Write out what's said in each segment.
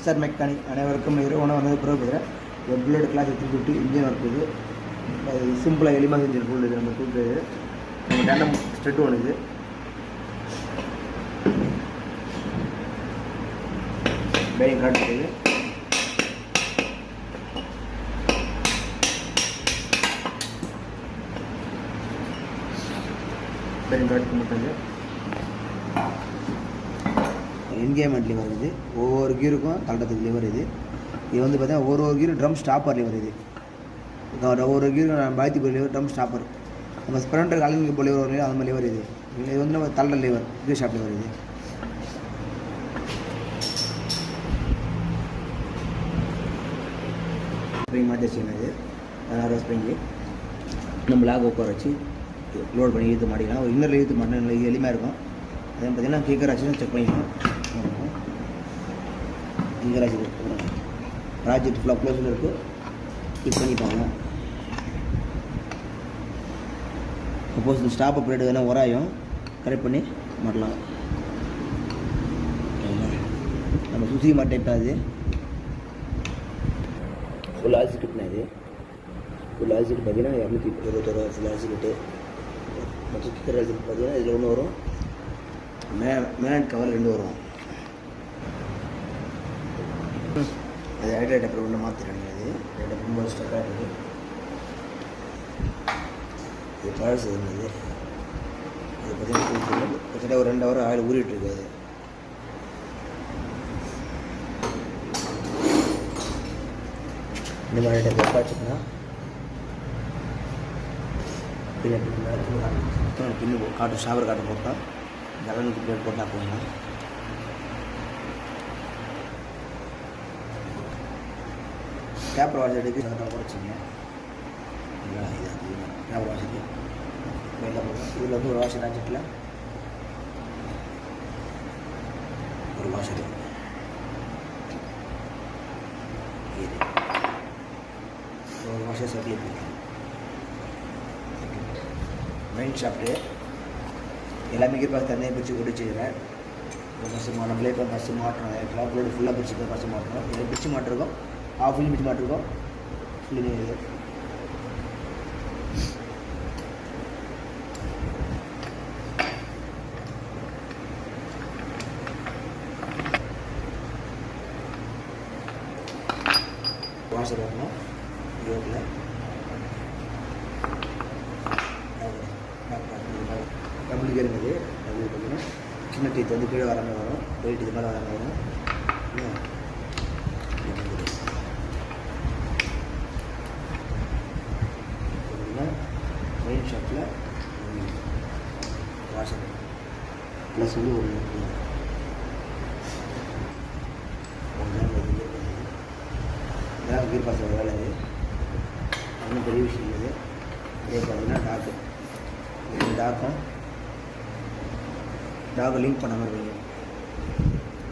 Mister mechanic அனைவருக்கும் நிறுவனம் வந்தது பிறகு எப்ளேட் class three fifty engine work இது சிம்பிளாக எளிமையாக செஞ்சு ஃபுல் இது. நம்ம கூப்பிட்டு நம்ம டேண்டம் ஸ்ட்ரெட் ஒன்று இது. பேரிங் காட்டுறது பேரிங் காட்டு மட்டும் என்கேமெண்ட் லிவர் இது. ஒவ்வொரு கீருக்கும் தள்ளுறதுக்கு லிவர் இது. இது வந்து பார்த்தீங்கன்னா ஒரு ஒரு கீரும் ட்ரம் ஸ்டாப்பர் லிவர் இது. ஒவ்வொரு கீரும் பாய்த்தி போய் லிவர் ட்ரம் ஸ்டாப்பர் நம்ம ஸ்ப்ரெண்டர் கலங்கி போய் லிவர் வரும் அந்த மாதிரி லிவர் இது. இது வந்து நம்ம தள்ள லிவர் கீர் ஷாப் லிவர் இது. ஸ்ப்ரிங் மாற்றி இது அதனால ஸ்ப்ரிங்கு நம்ம லாக் உட்கார வச்சு லோட் பண்ணி இழுத்து மாட்டிக்கலாம். ஒரு இன்னரில் இழுத்து மாட்டினா எளிமையாக இருக்கும். அதே பார்த்தீங்கன்னா கீக்கர் ஆச்சுன்னா செக் பண்ணிக்கலாம். கீக்கர் ஆச்சு ப்ராஜெக்ட் ஃபுல்லாக க்ளோஸில் இருக்குது கிளிக் பண்ணிப்பாங்க சப்போஸ் இந்த ஸ்டாப் அப்ரேட் வேணால் உராயும் கரெக்ட் பண்ணி மாட்டலாம் நம்ம சுசி மாட்டேன் அது. ஃபுல் ஆசி கிட்னா இது. ஃபுல் ஆசி பார்த்தீங்கன்னா இரநூத்தி இருபத்தொரு ஃபுல் ஆசி கிட்டு மற்ற கிக்கர் ஆசி பார்த்தீங்கன்னா இதில் ஒன்று வரும். மே மேன் கவர் ரெண்டு வரும். அது ஹைட்ரேட் அப்புறம் ஒன்று மாற்றிடுங்க இது ரெண்டு ரொம்ப ஸ்டெப்பாக இருக்குது இது பழசு இருந்தது இது பார்த்தீங்கன்னா கிட்டத்தட்ட ஒரு ரெண்டு ஹவர் ஆயில் ஊறிட்டு இருக்காது இந்த மாதிரி டைப் வச்சுக்கோங்க பின்ன பின்னு காட்டு ஷாவர் காட்டு போட்டால் கலனுக்கு பிளேட் போட்டால் போகலாம் கேப்பர் வாஷ் எடுத்து அதை குறைச்சிங்க இது கேப்பர் வாஷுக்கு வெளில போடுறோம் இதில் வந்து ஒரு வாஷர் ஆச்சிட்டில் ஒரு வாஷர் இது ஒரு வாஷர் சர்க்கிள் போட்டுருங்க மெயின் ஷாப்ட்டு எல்லாமே கீர்பாஸ் தனியாக பிரித்து குடிச்சுக்கிறேன் ஃபஸ்ட்டு மா நம்மளே இப்போ ஃபஸ்ட்டு மாட்டணும் கிளாப் லோடு ஃபுல்லாக பிரிச்சு ஃபஸ்ட்டு மாட்டணும் இதில் பிரித்து மாட்டிருக்கோம் ஆஃப் லிமிட் மாட்டிருக்கோம். லிமிட் இது வாஷர் வரணும் யோகில் டபுள் கேர் இது டபுள் பார்த்தீங்கன்னா சின்ன டீத் வந்து கீழே வராமல் வரும். பெரிய டீத் மேலே வராமல் வரும் என்ன? பார்த்தீங்கன்னா மெயின் ஷாப்பில் வாஷர் ப்ளஸ் வந்து ஒரு இதெல்லாம் கீர் பாஸ் வேலை இது ஒன்றும் பெரிய விஷயம் இது. அதே பார்த்தீங்கன்னா டாக்கு இந்த டாக்கும் டாகை லிங்க் பண்ண மாதிரி வேணும்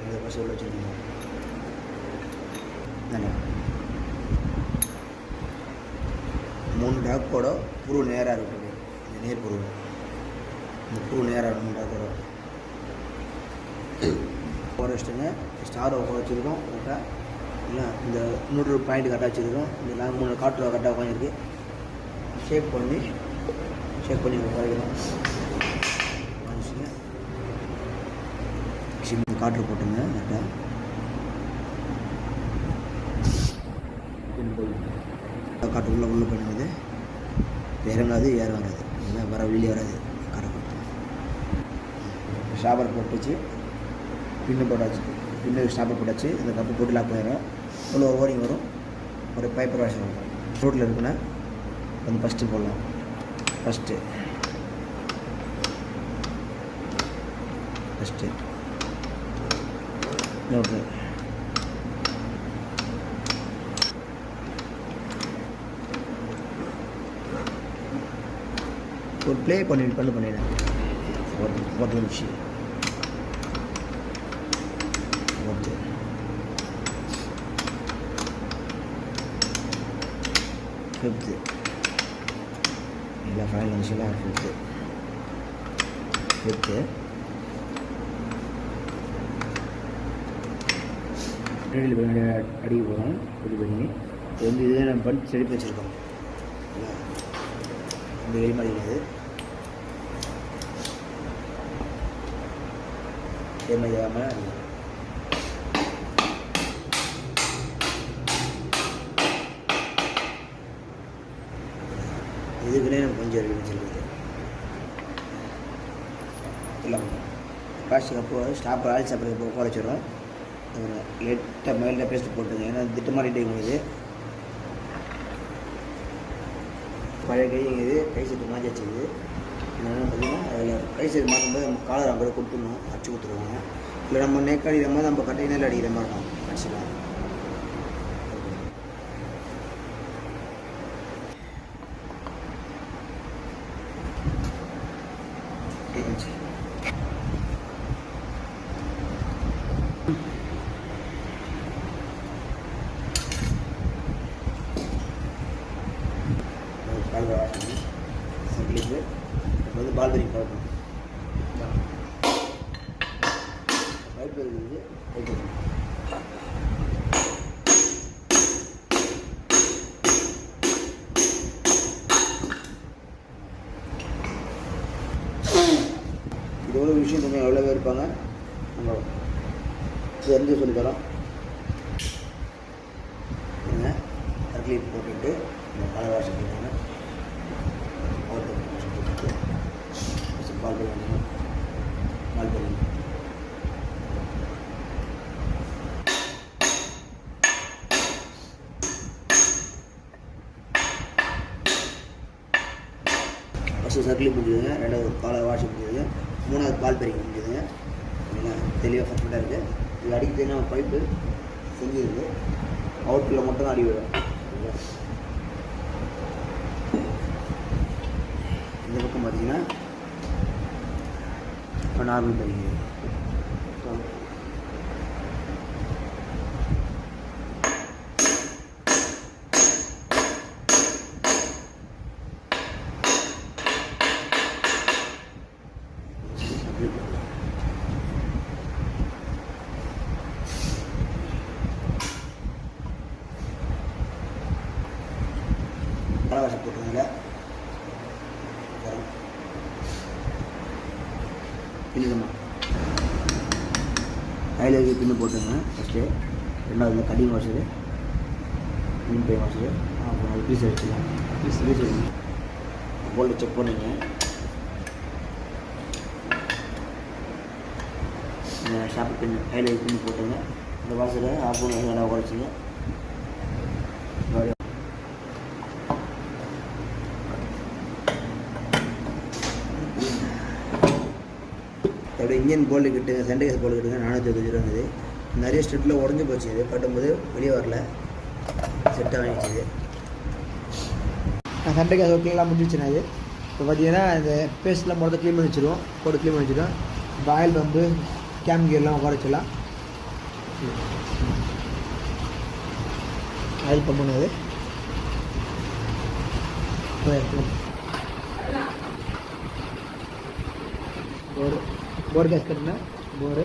இதை பற்றி உள்ள வச்சுருக்கோம் தானே மூணு டாக்கோட புரு நேராக இருக்குது இந்த நேர் புரு. இந்த புரு நேராக இருக்கும் மூணு டாக்கோட. ஃபாரஸ்ட்டுங்க வச்சுட்டுங்க ஸ்டாரை உட்கார வச்சுருக்கோம். கரெக்டாக இல்லை இந்த நூறு பாயிண்ட் கரெக்டாக வச்சுருக்கோம் இந்த லாங் மூணு காட்டில் கரெக்டாக உட்காந்துருக்கு ஷேப் பண்ணி ஷேப் பண்ணி உட்காரிக்கலாம் மனுஷங்க. காற்று போட்டுங்க கரெக்டாக காற்று உள்ள உள்ள பண்ணுவது இறங்காது ஏற வராது வர வெளியே வராது காற்று போட்டு. ஷாபர் போட்டுச்சு பின்னு போட்டாச்சு. பின்னு ஸ்டாப்பர் போட்டாச்சு. இந்த கப்பு போட்டு லாக் பண்ணிடுறோம் இவ்வளோ ஓரிங் வரும். ஒரு பைப்பர் வாஷர் வரும் ரோட்டில் இருக்குன்னா வந்து ஃபஸ்ட்டு போடலாம். ஃபஸ்ட்டு ஃபஸ்ட்டு நோட்டு ஒரு ப்ளே பண்ணி பண்ணு பண்ணிடுறேன் ஒரு ஒரு நிமிஷம் ஓகே ஃபிஃப்த்து இல்லை ஃபைனல் நிமிஷம் ஃபிஃப்த்து ஃபிஃப்த்து ரெடி பண்ணி அடிக்க போகிறோம் ரெடி பண்ணி இது வந்து இதே நம்ம பண்ணி செடி வச்சுருக்கோம். இந்த வெளிமாடி இது இதே மாதிரி இல்லாமல் அடிக்கணும். இதுக்குன்னே நம்ம கொஞ்சம் ரெடி வச்சுருக்குது எல்லாம் பிளாஸ்டிக் அப்போ ஸ்டாப்பர் ஆயில் சாப்பிட்றது இப்போ குறைச்சிடும் வச்சிடும் லைட்டாக மேலே பேஸ்ட் போட்டுங்க ஏன்னா திட்டமாட்டிகிட்டே இருக்குது பழைய கை இது கை செட்டு மாற்றி வச்சுக்குது என்னென்னு பார்த்தீங்கன்னா அதில் கை செட்டு மாற்றும்போது நம்ம காலர் அங்கே கொடுத்துடணும். அடிச்சு கொடுத்துருவாங்க. இல்லை நம்ம நெக் மாதிரி நம்ம கட்டை நேரில் அடிக்கிற மாதிரி இருக்கும். அடிச்சுக்கலாம் இருந்துச்சு கால் வாசணும் சிம்பிளுக்கு இப்போ வந்து பால் பண்ணி பார்க்கணும் பைப் இருக்குது பைப் இதோட விஷயம் கொஞ்சம் எவ்வளோ பேர் இருப்பாங்க நம்ம தெரிஞ்சு சொல்லித்தரோம். என்ன? தர்லி போட்டுட்டு இந்த மலை வாசம் போட்டு பால் பண்ணுவாங்க பால் பண்ணுவாங்க ஃபஸ்ட்டு சர்க்கிள் முடிஞ்சுதுங்க ரெண்டாவது காலை வாஷ் முடிஞ்சது. மூணாவது பால் பறிக்க முடிஞ்சது. பார்த்தீங்கன்னா தெளிவாக சப்போர்ட்டாக இருக்குது இது அடிக்கிறதுனா பைப்பு செஞ்சுருக்கு அவுட்டில் மட்டும் தான் அடி விடும். இந்த பக்கம் பார்த்தீங்கன்னா இப்போ நார்மல் பறிக்குது பலவாசம் போட்டுருங்க பின்னுங்கம்மா கையில் போட்டுங்க ஃபஸ்ட்டு ரெண்டாவது கட்டிங் வாஷரு மீன் பை வாஷரு அப்புறம் பீஸ் அடிச்சுக்கலாம் பீஸ் பீஸ் அடிச்சு போல்டு செக் பண்ணுங்க. ஷாப்பு பின் இருக்க பின்னு போட்டுங்க. இந்த வாஷரை ஆஃப் பண்ணி நல்லா உடச்சிங்க அதோட இன்ஜின் போல்டு கிட்டுங்க சென்டகேஸ் போல்டு கிட்டுங்க. நானூற்றி அறுபது ரூபா இருந்தது நிறைய ஸ்டெட்டில் உடஞ்சி போச்சு. இது கட்டும்போது வெளியே வரல. செட்டாக வாங்கிச்சு சண்டை கேஸ் ஓகேலாம் முடிஞ்சிச்சுனா இது. இப்போ பார்த்தீங்கன்னா இந்த பேஸ்ட்லாம் மொத்தம் க்ளீன் பண்ணி வச்சிருவோம். போட்டு க்ளீன் பண்ணி வச்சுருவோம். இப்போ ஆயில் பம்பு கேம் கியர்லாம் உட்கார வச்சிடலாம். ஆயில் பம்ப் அது போர் போர் கேஸ் கட்டினா போரு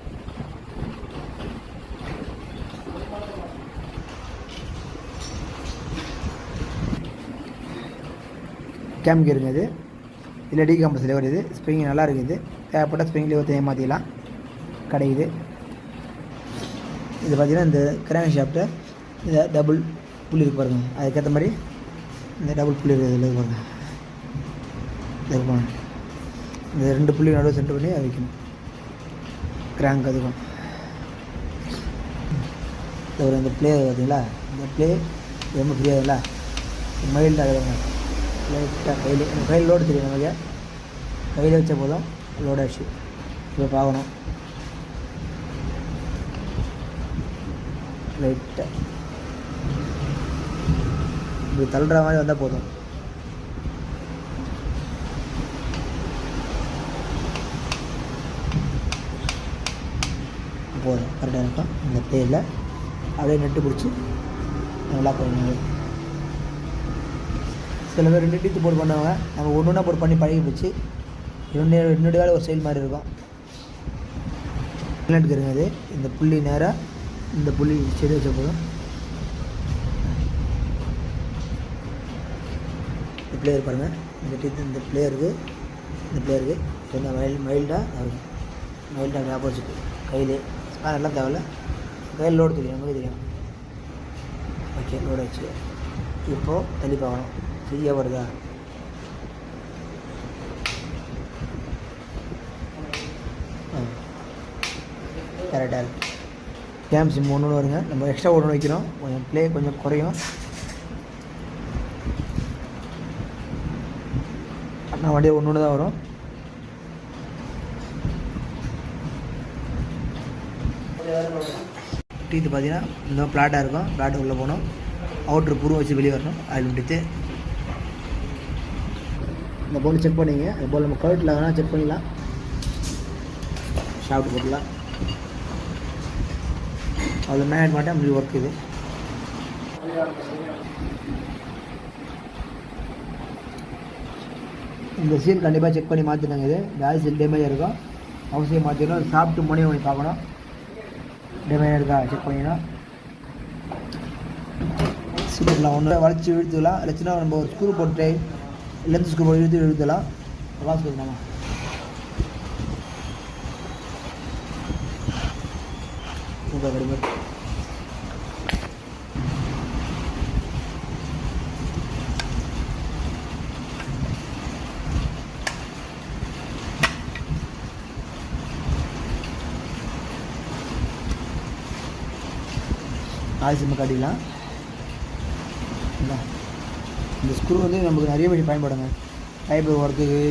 கேம் கியருங்க இதில் டி ஒரு இது ஸ்ப்ரிங் நல்லா இருக்குது. தேவைப்பட்ட ஸ்ப்ரிங்லேயே ஒருத்தர் ஏமாற்றிக்கலாம் கிடைக்குது. இது பார்த்திங்கன்னா இந்த கிராங்க் ஷாப்ட்டை இந்த டபுள் புள்ளி இருக்கு பாருங்க. அதுக்கேற்ற மாதிரி இந்த டபுள் புள்ளி இருக்குது இதில் பாருங்க. இது இந்த ரெண்டு புள்ளி நடுவு சென்டர் பண்ணி அதை வைக்கணும். கிராங்க் அதுக்கும் இந்த ஒரு இந்த பிளே பார்த்தீங்களா? இந்த ப்ளே ரொம்ப ஃப்ரீயாக இல்லை மைல்டாக ஆகுதுங்க லைட்டாக கையில் எனக்கு கையில் லோடு தெரியும் நமக்கு? கையில் வச்ச போதும். லோட் ஆச்சு இப்போ பார்க்கணும். லைட்டாக இப்படி தள்ளுற மாதிரி வந்தால் போதும். போதும். கரெக்டாக இருக்கும் இந்த பிளேயில் அப்படியே நெட்டு பிடிச்சி நல்லா பண்ணுங்க சில பேர் ரெண்டு டீத்து போட்டு பண்ணுவாங்க. நம்ம ஒன்று ஒன்றா போட்டு பண்ணி பழகி போச்சு. இன்னொன்று இன்னொரு வேலை ஒரு செயல் மாதிரி இருக்கும். எடுக்கிறீங்க அது இந்த புள்ளி நேராக இந்த புள்ளி செடி வச்ச போதும். இந்த பிளேயர் பாருங்கள் இந்த டீத்து இந்த பிளேயருக்கு இந்த பிளேயருக்கு என்ன மைல் மைல்டாக மைல்டாக ஆப்போசிட் கையிலே. அதெல்லாம் தேவையில்ல. கையில் லோடு தெரியும். நமக்கு தெரியும். ஓகே லோடு வச்சு இப்போது தள்ளி பார்க்கணும் வருதா? ஆ. கரெக்டாக கேம் சிம் ஒன்று வருங்க. நம்ம எக்ஸ்ட்ரா ஒன்று வைக்கிறோம். கொஞ்சம் ப்ளே கொஞ்சம் குறையும். அண்ணா வண்டியை ஒன்று ஒன்று தான் வரும் டீத்து பார்த்தீங்கன்னா இந்த பிளாட்டாக இருக்கும். பிளாட்டு உள்ளே போகணும். அவுட்ரு புரு வச்சு வெளியே வரணும். அதில் முடித்து இந்த போல் செக் பண்ணிங்க. அது போல் நம்ம கழுட்டில் வேணால் செக் பண்ணிடலாம் ஷாப்ட் போட்டுலாம் அது மேட் மாட்டேன் அப்படி ஒர்க் இது. இந்த சீல் கண்டிப்பாக செக் பண்ணி மாற்றினாங்க இது. இந்த சீல் டேமேஜ் இருக்கும். அவசியம் மாற்றிடணும் சாப்பிட்டு மணி பண்ணி பார்க்கணும். டேமேஜ் இருக்கா? செக் பண்ணிடணும். சீட்டுக்கலாம் ஒன்று வளைச்சி விழுத்துக்கலாம் இல்லைச்சுன்னா நம்ம ஒரு ஸ்க்ரூ போட்டு லென்த் ஸ்க்ரூ எழுதி எழுதலாம். இழுத்துலாம் வாஸ் கொடுக்கலாமா சூப்பர் வெரி குட் காட்டிக்கலாம் இந்த ஸ்க்ரூ வந்து நமக்கு நிறைய விஷயம் பயன்படுங்க. ஃபைபர் ஒர்க்குக்கு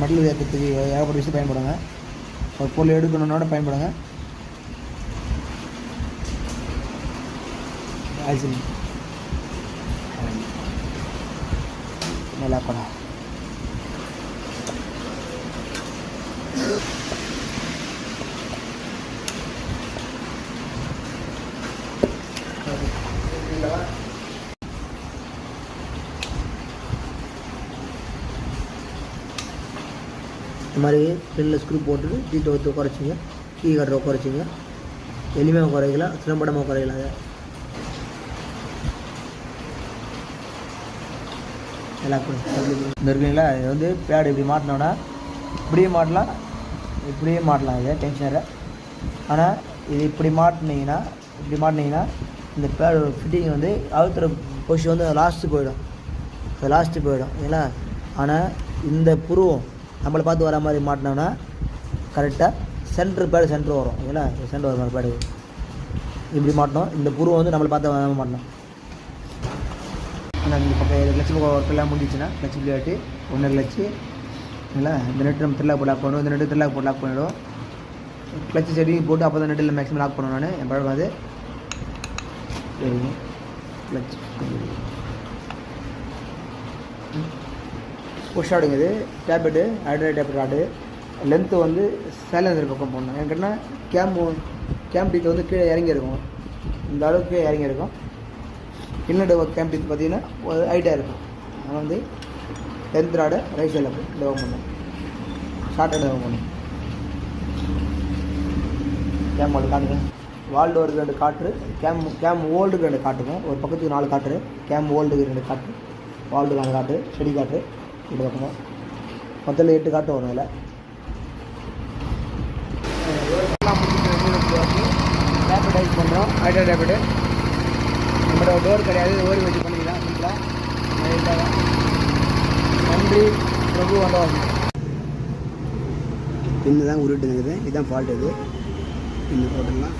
மெட்டல் ஏற்றுறதுக்கு ஏகப்பட்ட விஷயம் பயன்படுங்க. ஒரு பொருள் எடுக்கணுன்னோட பயன்படுங்க. நல்லா படம் மாதிரி ஃபில்லில் ஸ்க்ரூ போட்டுட்டு டீட்டை ஒத்து குறைச்சிங்க கீ கட்டுற குறைச்சிங்க எளிமையாக குறைக்கலாம் சிரமப்படமாக குறைக்கலாம் அதை? எல்லாம் இந்த இருக்குங்களா இது வந்து பேடு இப்படி மாட்டினோன்னா இப்படியே மாட்டலாம். இப்படியே மாட்டலாம். இதை டென்ஷனரை ஆனால் இது இப்படி மாட்டினீங்கன்னா இப்படி மாட்டினீங்கன்னா இந்த பேடு ஃபிட்டிங் வந்து அழுத்துற பொசிஷன் வந்து லாஸ்ட்டு போயிடும். அது லாஸ்ட்டு போயிடும். இல்லைங்களா ஆனால் இந்த புருவம் நம்மளை பார்த்து வர மாதிரி மாட்டினோன்னா கரெக்டாக சென்ட்ரு பேடு சென்ட்ரு வரும். ஓகேங்களா சென்ட்ரு வர மாதிரி பேடு. இப்படி மாட்டணும் இந்த புருவம் வந்து நம்மளை பார்த்து வராமல் மாட்டணும் ஆனால் இந்த பக்கம் கிளச்சு ஒர்க்கெல்லாம் முடிஞ்சிச்சுன்னா லட்சம் விளையாட்டு ஒன்றரை லட்சம். இல்லைங்களா? இந்த நெட்டு நம்ம திருவிழா போட்டு லாக் பண்ணுவோம் இந்த நெட்டு திருவிழா போட்டு லாக் பண்ணிவிடும் கிளச்சு செடி போட்டு அப்போ தான் நெட்டில் மேக்ஸிமம் லாக் பண்ணுவேன் நான். என் பழக்கம் அது. சரிங்க. கிளச் புஷ் ஆடுங்க டேப்லெட்டு ஹைட்ரேட் டேப்லெட் ஆடு லென்த்து வந்து சைலன்சர் பக்கம் போடணும். ஏன்னு கேட்டால் கேம் கேம் டீத் வந்து கீழே இறங்கியிருக்கும். இந்த அளவுக்கு கீழே இறங்கியிருக்கும். இருக்கும் இன்னொரு கேம் டீத் பார்த்தீங்கன்னா ஒரு ஹைட்டாக இருக்கும். அதனால் வந்து டென்த் ராடு ரைட் சைடில் டெவலப் பண்ணும் ஷார்ட்டாக டெவலப் பண்ணும் கேம் வால் காட்டுங்க. வால் ஒரு ரெண்டு காற்று. கேம் கேம் ஓல்டுக்கு ரெண்டு காட்டுங்க. ஒரு பக்கத்துக்கு நாலு காற்று. கேம் ஓல்டுக்கு ரெண்டு காற்று. வால்டுக்கு நாலு காற்று. செடி காற்று. ரெண்டு பக்கமாக மொத்தத்தில் எட்டு காட்டு வரும் இதில் டேப்லெட் பண்ணுறோம் ஹைட்ரா டேப்லெட்டு நம்மளோட டோர் கிடையாது. ஓரி வச்சு பண்ணிக்கலாம். வீட்டில் நன்றி. பிரபு வந்தவாசன் பின்னு தான் உருட்டு இருக்குது இதுதான் ஃபால்ட் இது பின்னு போட்டுடலாம்.